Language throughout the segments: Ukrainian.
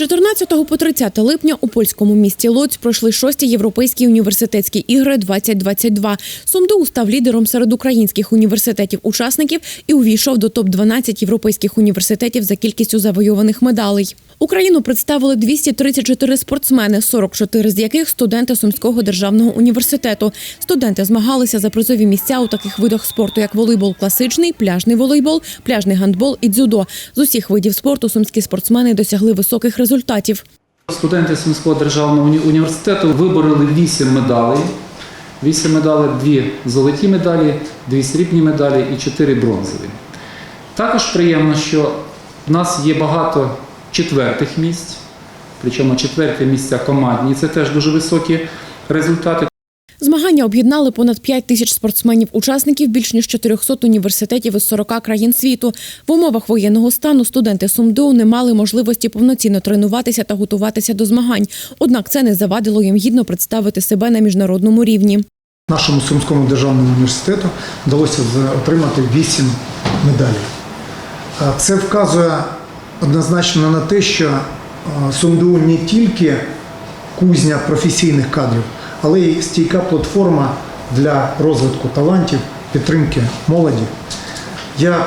14 по 30 липня у польському місті Лоць пройшли шості європейські університетські ігри 2022. Сумду став лідером серед українських університетів-учасників і увійшов до топ-12 європейських університетів за кількістю завойованих медалей. Україну представили 234 спортсмени, 44 з яких студенти Сумського державного університету. Студенти змагалися за призові місця у таких видах спорту, як волейбол класичний, пляжний волейбол, пляжний гандбол і дзюдо. З усіх видів спорту сумські спортсмени досягли високих результатів. Студенти Сумського державного університету вибороли 8 медалей. 8 медалей, 2 золоті медалі, 2 срібні медалі і 4 бронзові. Також приємно, що в нас є багато четвертих місць, причому четверті місця командні. Це теж дуже високі результати. Змагання об'єднали понад 5 тисяч спортсменів-учасників більш ніж 400 університетів із 40 країн світу. В умовах воєнного стану студенти СумДУ не мали можливості повноцінно тренуватися та готуватися до змагань. Однак це не завадило їм гідно представити себе на міжнародному рівні. Нашому Сумському державному університету вдалося отримати 8 медалей. Це вказує однозначно на те, що а, СумДУ не тільки кузня професійних кадрів, але й стійка платформа для розвитку талантів, підтримки молоді. Я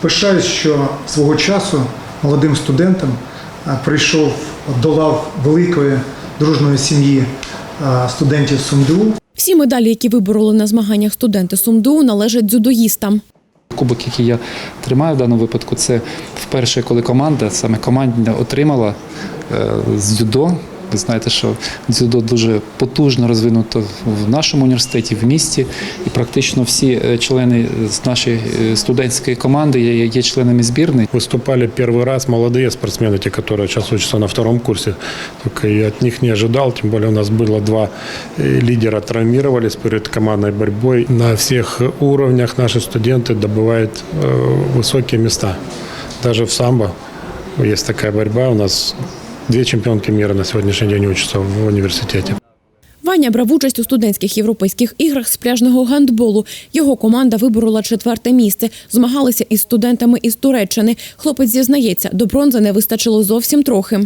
пишаюсь, що свого часу молодим студентам прийшов до лав великої дружної сім'ї студентів СумДУ. Всі медалі, які вибороли на змаганнях студенти СумДУ, належать дзюдоїстам. Кубок, який я тримаю в даному випадку, це вперше, коли команда, саме командна, отримала е, з дзюдо. Ви знаєте, що дзюдо дуже потужно розвинуто в нашому університеті, в місті, і практично всі е, члени з нашої е, студентської команди є, є членами збірної. Выступали первый раз молодые спортсмены, те, которые сейчас учатся на втором курсе. Только и от них не ожидал, тем более у нас было два э, лидера травмировались перед командной борьбой. На всех уровнях наши студенты добывают э, высокие места. Даже в самбо есть такая борьба. У нас две чемпионки мира на сегодняшний день учатся в университете. Ваня брав участь у студентських європейських іграх з пляжного гандболу. Його команда виборола четверте місце. Змагалися із студентами із Туреччини. Хлопець зізнається, до бронзи не вистачило зовсім трохи.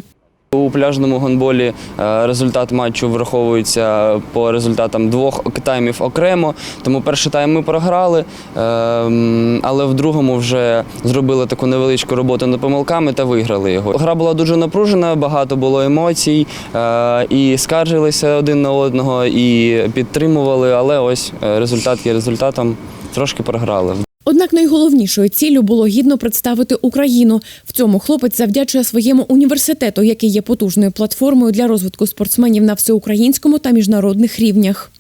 У пляжному гандболі е, результат матчу враховується по результатам двох таймів окремо. Тому перший тайм ми програли, е, але в другому вже зробили таку невеличку роботу над помилками та виграли його. Гра була дуже напружена, багато було емоцій, е, і скаржилися один на одного, і підтримували. Але ось результат є результатом. Трошки програли. Однак найголовнішою ціллю було гідно представити Україну. В цьому хлопець завдячує своєму університету, який є потужною платформою для розвитку спортсменів на всеукраїнському та міжнародних рівнях.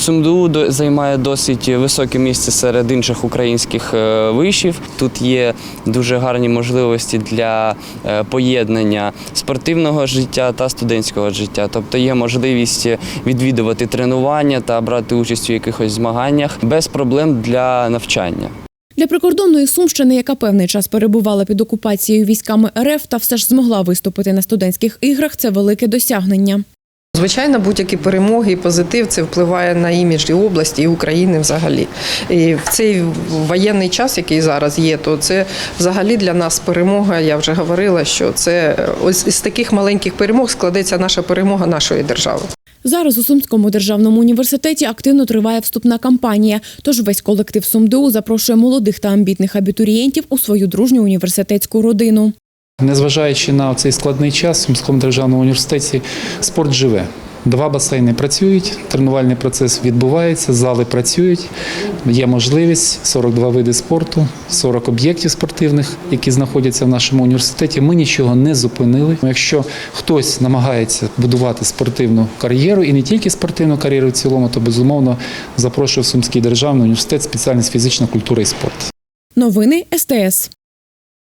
СумДУ до- займає досить високе місце серед інших українських е, вишів. Тут є дуже гарні можливості для е, поєднання спортивного життя та студентського життя. Тобто є можливість відвідувати тренування та брати участь у якихось змаганнях без проблем для навчання. Для прикордонної Сумщини, яка певний час перебувала під окупацією військами РФ та все ж змогла виступити на студентських іграх, це велике досягнення. Звичайно, будь-які перемоги і позитив це впливає на імідж і області, і України взагалі. І в цей воєнний час, який зараз є, то це взагалі для нас перемога. Я вже говорила, що це ось із таких маленьких перемог складеться наша перемога нашої держави. Зараз у Сумському державному університеті активно триває вступна кампанія. Тож весь колектив СумДУ запрошує молодих та амбітних абітурієнтів у свою дружню університетську родину. Незважаючи на цей складний час, в Сумському державному університеті спорт живе. Два басейни працюють, тренувальний процес відбувається, зали працюють. Є можливість 42 види спорту, 40 об'єктів спортивних, які знаходяться в нашому університеті. Ми нічого не зупинили. Якщо хтось намагається будувати спортивну кар'єру і не тільки спортивну кар'єру в цілому, то безумовно запрошую в Сумський державний університет спеціальність фізична культура і спорт. Новини СТС.